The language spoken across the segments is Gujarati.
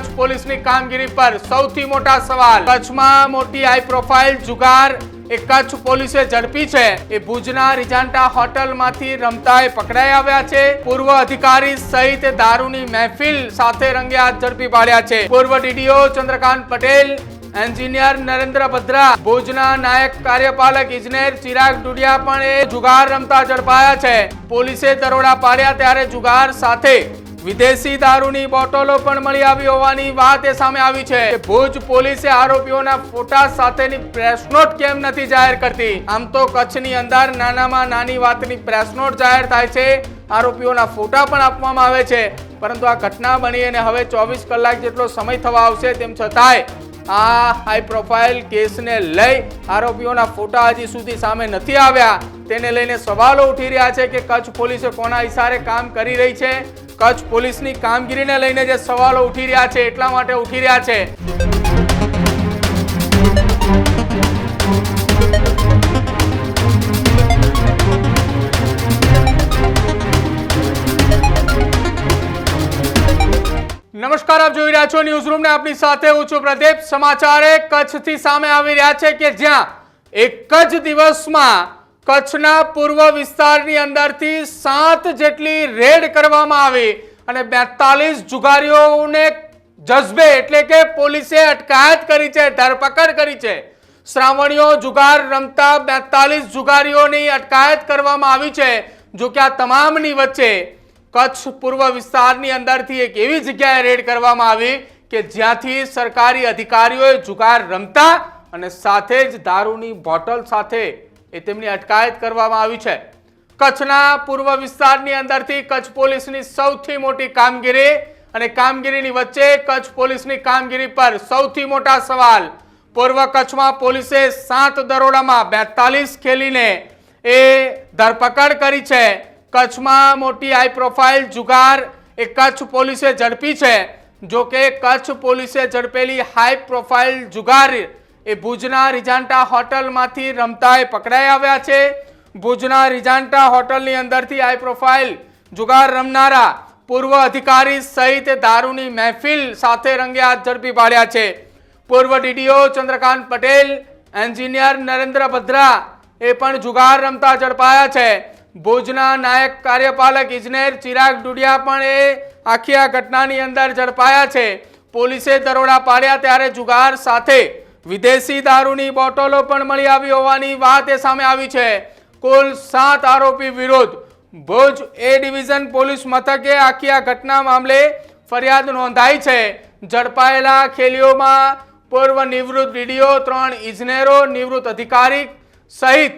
કચ્છ પોલીસની કામગીરી પર સૌથી મોટા સવાલ. કચ્છમાં મોટી હાઈ પ્રોફાઇલ જુગાર એ કચ્છ પોલીસે ઝડપી છે. એ ભુજના રિજાન્ટા હોટલમાંથી રમતા પકડાઈ આવ્યા છે. પૂર્વ અધિકારી સહિત દારૂની મહેફિલ સાથે રંગે હાથ ઝડપી પાડ્યા છે. પૂર્વ ડીડીઓ ચંદ્રકાંત પટેલ, એન્જિનિયર નરેન્દ્ર ભદ્રા, ભુજના નાયક કાર્યપાલક ઇજનેર ચિરાગ ડુડિયા પણ એ જુગાર રમતા ઝડપાયા છે. પોલીસે દરોડા પાડ્યા ત્યારે જુગાર સાથે વિદેશી દારૂની બોટલો પણ મળી આવી હોવાની વાત એ સામે આવી છે. ભુજ પોલીસે આરોપીઓના ફોટા સાથેની પ્રેસ નોટ કેમ નથી જાહેર કરતી? આમ તો કચ્છની અંદર નાનામાં નાની વાતની પ્રેસ નોટ જાહેર થાય છે. આરોપીઓના ફોટા પણ આપવામાં આવે છે. પરંતુ આ ઘટના બની અને હવે ચોવીસ કલાક જેટલો સમય થવા આવશે તેમ છતાંય આ હાઈ પ્રોફાઇલ કેસને લઈ આરોપીઓના ફોટા હજી સુધી સામે નથી આવ્યા. તેને લઈને સવાલો ઉઠી રહ્યા છે કે કચ્છ પોલીસે કોના ઇશારે કામ કરી રહી છે? કચ્છ પોલીસની કામગીરીને લઈને જે સવાલો ઉઠી રહ્યા છે, એટલા માટે ઉઠી રહ્યા છે. નમસ્કાર, આપ જોઈ રહ્યા છો ન્યૂઝ રૂમ ને આપની સાથે હું છું પ્રદીપ. સમાચારે કચ્છથી સામે આવી રહ્યા છે કે જ્યાં એક જ દિવસમાં કચ્છના પૂર્વ વિસ્તારની અંદરથી સાત જેટલી રેડ કરવામાં આવી અને બેતાલીસ જુગારીઓને જજબે એટલે કે પોલીસે અટકાયત કરી છે, ધરપકડ કરી છે. શ્રાવણીઓ જુગાર રમતા બેતાલીસ જુગારીઓની અટકાયત કરવામાં આવી છે. જો કે આ તમામની વચ્ચે કચ્છ પૂર્વ વિસ્તારની અંદરથી એક એવી જગ્યાએ રેડ કરવામાં આવી કે જ્યાંથી સરકારી અધિકારીઓએ જુગાર રમતા અને સાથે જ દારૂની બોટલ સાથે એ તેમની અટકાયત કરવામાં આવી છે. કચ્છના પૂર્વ વિસ્તારની અંદરથી કચ્છ પોલીસની સૌથી મોટી કામગીરી અને કામગીરીની વચ્ચે કચ્છ પોલીસની કામગીરી પર સૌથી મોટા સવાલ. પૂર્વ કચ્છમાં પોલીસે સાત દરોડામાં બેતાલીસ ખેલીને એ ધરપકડ કરી છે. કચ્છમાં મોટી હાઈ પ્રોફાઇલ જુગાર એ કચ્છ પોલીસે ઝડપી છે. જો કે કચ્છ પોલીસે ઝડપેલી હાઈ પ્રોફાઇલ જુગાર એ ભુજના રિજાન્ટા હોટલમાંથી રમતાએ પકડાઈ આવ્યા છે. ભુજના રિજાન્ટા હોટલની અંદરથી હાઈ પ્રોફાઇલ જુગાર રમનારા પૂર્વ અધિકારી સહિત દારૂની મહેફિલ સાથે રંગે હાથ ઝડપી પાડ્યા છે. પૂર્વ ડીડીઓ ચંદ્રકાંત પટેલ, એન્જિનિયર નરેન્દ્ર ભદ્રા એ પણ જુગાર રમતા ઝડપાયા છે. ભુજના નાયક કાર્યપાલક ઇજનેર ચિરાગ ડુડિયા પણ એ આખી આ ઘટનાની અંદર ઝડપાયા છે. પોલીસે દરોડા પાડ્યા ત્યારે જુગાર સાથે વિદેશી દારૂની બોટલો પણ મળી આવી હોવાની વાત એ સામે આવી છે. કુલ સાત આરોપી વિરુદ્ધ ભુજ એ ડિવિઝન પોલીસ મથકે આખી આ ઘટના મામલે ફરિયાદ નોંધાઈ છે. ઝડપાયેલા ખેલીઓમાં પૂર્વ નિવૃત્ત ડીડીઓ ત્રણ ઇજનેરો, નિવૃત્ત અધિકારી સહિત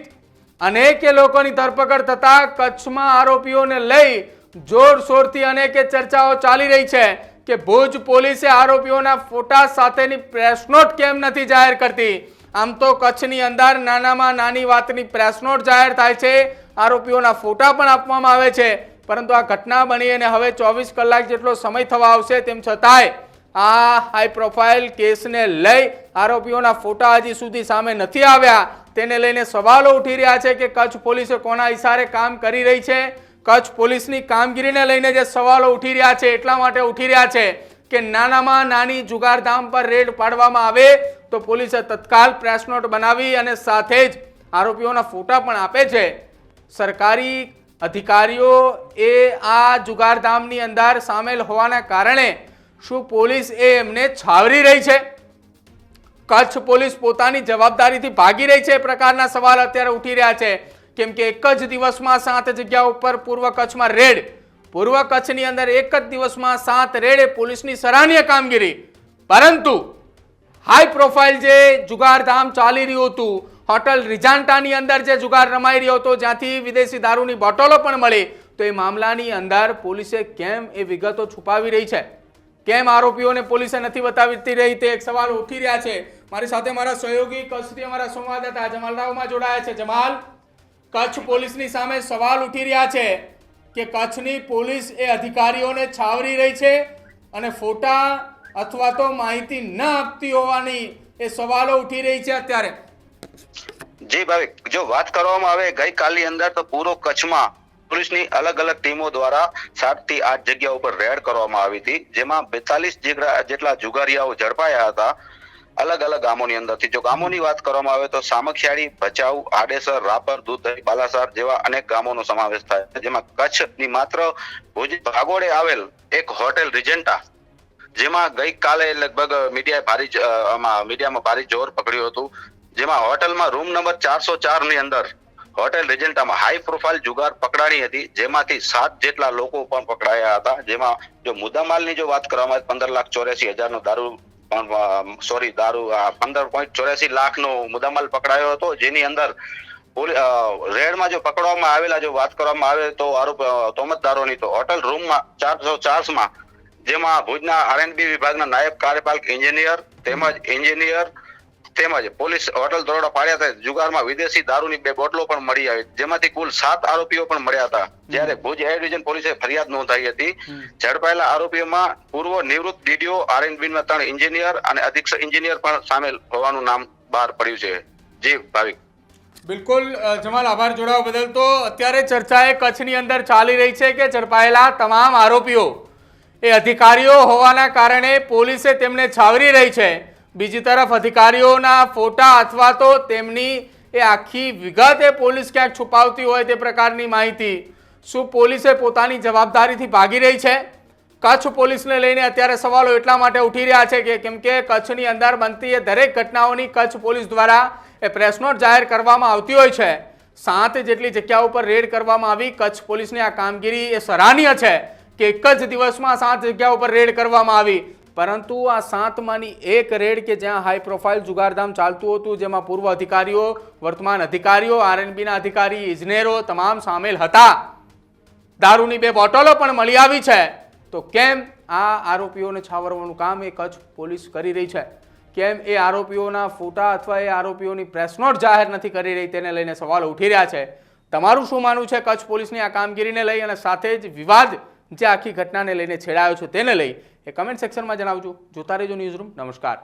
અનેકે લોકોની ધરપકડ થતાં કચ્છમાં આરોપીઓને લઈ જોરશોરથી અનેકે ચર્ચાઓ ચાલી રહી છે. કે ભુજ પોલીસે આરોપીઓના ફોટા સાથેની પ્રેસ નોટ કેમ નથી જાહેર કરતી? આમ તો કચ્છની અંદર નાનામાં નાની વાતની પ્રેસ નોટ જાહેર થાય છે. આરોપીઓના ફોટા પણ આપવામાં આવે છે. પરંતુ આ ઘટના બની અને હવે ચોવીસ કલાક જેટલો સમય થવા આવશે તેમ છતાંય આ હાઈ પ્રોફાઇલ કેસને લઈ આરોપીઓના ફોટા હજી સુધી સામે નથી આવ્યા. તેને લઈને સવાલો ઉઠી રહ્યા છે કે કચ્છ પોલીસે કોના ઇશારે કામ કરી રહી છે? કચ્છ પોલીસની કામગીરીને લઈને જે સવાલો ઉઠી રહ્યા છે, એટલા માટે ઉઠી રહ્યા છે કે નાનામાં નાની જુગારધામ પર રેડ પાડવામાં આવે તો પોલીસે તત્કાલ પ્રેસ નોટ બનાવી અને સાથે જ આરોપીઓના ફોટા પણ આપે છે. સરકારી અધિકારીઓ એ આ જુગારધામની અંદર સામેલ હોવાના કારણે શું પોલીસ એ એમને છાવરી રહી છે? કચ્છ પોલીસ પોતાની જવાબદારીથી ભાગી રહી છે એ પ્રકારના સવાલ અત્યારે ઉઠી રહ્યા છે. કેમ કે એક જ દિવસમાં સાત જગ્યા ઉપર પૂર્વ કચ્છમાં રેડ, પૂર્વ કચ્છની અંદર એક જ દિવસમાં સાત રેડ પોલીસની સરાહનીય કામગીરી. પરંતુ હાઈ પ્રોફાઇલ જે જુગારધામ ચાલી રહ્યું હતું, હોટલ રિજાન્ટાની અંદર જે જુગાર રમાઈ રહ્યો હતો, જ્યાંથી વિદેશી દારૂની બોટલો પણ મળી, તો એ મામલાની અંદર પોલીસે કેમ એ વિગતો છુપાવી રહી છે? કેમ આરોપીઓને પોલીસે નથી બતાવતી રહી? તે એક સવાલ ઉઠી રહ્યા છે. મારી સાથે મારા સહયોગી, કચ્છથી અમારા સંવાદદાતા જમાલ રાવમાં જોડાયા છે. જમાલ? કચ્છ પોલીસની સામે સવાલ ઉઠી રહ્યા છે કે કચ્છની પોલીસ એ અધિકારીઓને છાવરી રહી છે અને ફોટા અથવા તો માહિતી ન આપતી હોવાની એ સવાલો ઉઠી રહી છે અત્યારે. જી ભાવિક, જો વાત કરવામાં આવે ગઈકાલની અંદર તો પૂરો કચ્છમાં પોલીસની અલગ અલગ ટીમો દ્વારા સાતથી આઠ જગ્યા ઉપર રેડ કરવામાં આવી હતી, જેમાં બેતાલીસ જેટલા જુગારિયાઓ ઝડપાયા હતા. અલગ અલગ ગામોની અંદરથી. જો ગામોની વાત કરવામાં આવે તો સામખિયાળી, ભચાઉ, આડેસર, રાપર દૂધઈ બાલાસાર જેવા અનેક ગામોનો સમાવેશ થાય છે. જેમાં કચ્છની માત્ર ભુજ ભાગોળે આવેલ એક હોટેલ રિજેન્ટા. જેમાં ગઈકાલે લગભગ મીડિયાએ ભારી મીડિયામાં ભારી જોર પકડ્યું હતું. જેમાં હોટલમાં રૂમ નંબર ચારસો ચારની અંદર હોટેલ રેજન્ટામાં હાઈ પ્રોફાઇલ જુગાર પકડાણી હતી. જેમાંથી સાત જેટલા લોકો પણ પકડાયા હતા. જેમાં જો મુદ્દામાલની જો વાત કરવામાં આવે પંદર લાખ ચોર્યાસી હજારનો દારૂ સોરી દારૂ પંદર પોઈન્ટ ચોર્યાસી લાખનો મુદ્દામાલ પકડાયો હતો. જેની અંદર રેડમાં જો પકડવામાં આવેલા, જો વાત કરવામાં આવે તો આરોપ તોમતદારોની તો હોટલ રૂમમાં ચારસો ચાર્સમાં, જેમાં ભુજના આરએનબી વિભાગના નાયબ કાર્યપાલક એન્જિનિયર તેમજ એન્જિનિયર તેમજ પોલીસ હોટલ દરોડા પાડ્યા હતા. જુગારમાં વિદેશી દારૂની બે બોટલો પણ મળી આવી. જેમાંથી કુલ સાત આરોપીઓ પણ મળ્યા હતા. જ્યારે ભુજ એ ડિવિઝન પોલીસે ફરિયાદ નોંધાઈ હતી. ઝડપાયેલા આરોપીઓમાં પૂર્વ નિવૃત્ત ડીડીઓ આરએનબી ના ત્રણ એન્જિનિયર અને અધિક્ષક એન્જિનિયર પણ સામેલ હોવાનું નામ બહાર પડ્યું છે. જી ભાવિક. બિલકુલ જમાલ આભાર જોડાવા બદલ. તો અત્યારે ચર્ચા એ કચ્છની અંદર ચાલી રહી છે કે ઝડપાયેલા તમામ આરોપીઓ એ અધિકારીઓ હોવાના કારણે પોલીસે તેમને છાવરી રહી છે. બીજી તરફ અધિકારીઓના ફોટા અથવા તો તેમની એ આખી વિગત એ પોલીસ ક્યાંક છુપાવતી હોય તે પ્રકારની માહિતી શું પોલીસે પોતાની જવાબદારીથી ભાગી રહી છે? કચ્છ પોલીસને લઈને અત્યારે સવાલો એટલા માટે ઉઠી રહ્યા છે કે કેમ કે કચ્છની અંદર બનતી એ દરેક ઘટનાઓની કચ્છ પોલીસ દ્વારા એ પ્રેસ નોટ જાહેર કરવામાં આવતી હોય છે. સાત જેટલી જગ્યાઓ પર રેડ કરવામાં આવી. કચ્છ પોલીસની આ કામગીરી એ સરાહનીય છે કે એક જ દિવસમાં સાત જગ્યાઓ પર રેડ કરવામાં આવી. પરંતુ આ સાતમાંની એક રેડ કે જ્યાં હાઈ પ્રોફાઇલ જુગારધામ ચાલતું હતું, જેમાં પૂર્વ અધિકારીઓ, વર્તમાન અધિકારીઓ આરએનબીના અધિકારી, ઇજનેરો તમામ સામેલ હતા. દારૂની બે બોટલો પણ મળી આવી છે. તો કેમ આ આરોપીઓને છાવરવાનું કામ એ કચ્છ પોલીસ કરી રહી છે? કેમ એ આરોપીઓના ફોટા અથવા એ આરોપીઓની પ્રેસ નોટ જાહેર નથી કરી રહી તેને લઈને સવાલો ઉઠી રહ્યા છે? તમારું શું માનવું છે કચ્છ પોલીસની આ કામગીરીને લઈ અને સાથે જ વિવાદ જે આખી ઘટનાને લઈને છેડાયો છો તેને લઈ એ કમેન્ટ સેક્શનમાં જણાવજો. જોતા રહેજો ન્યૂઝ રૂમ નમસ્કાર.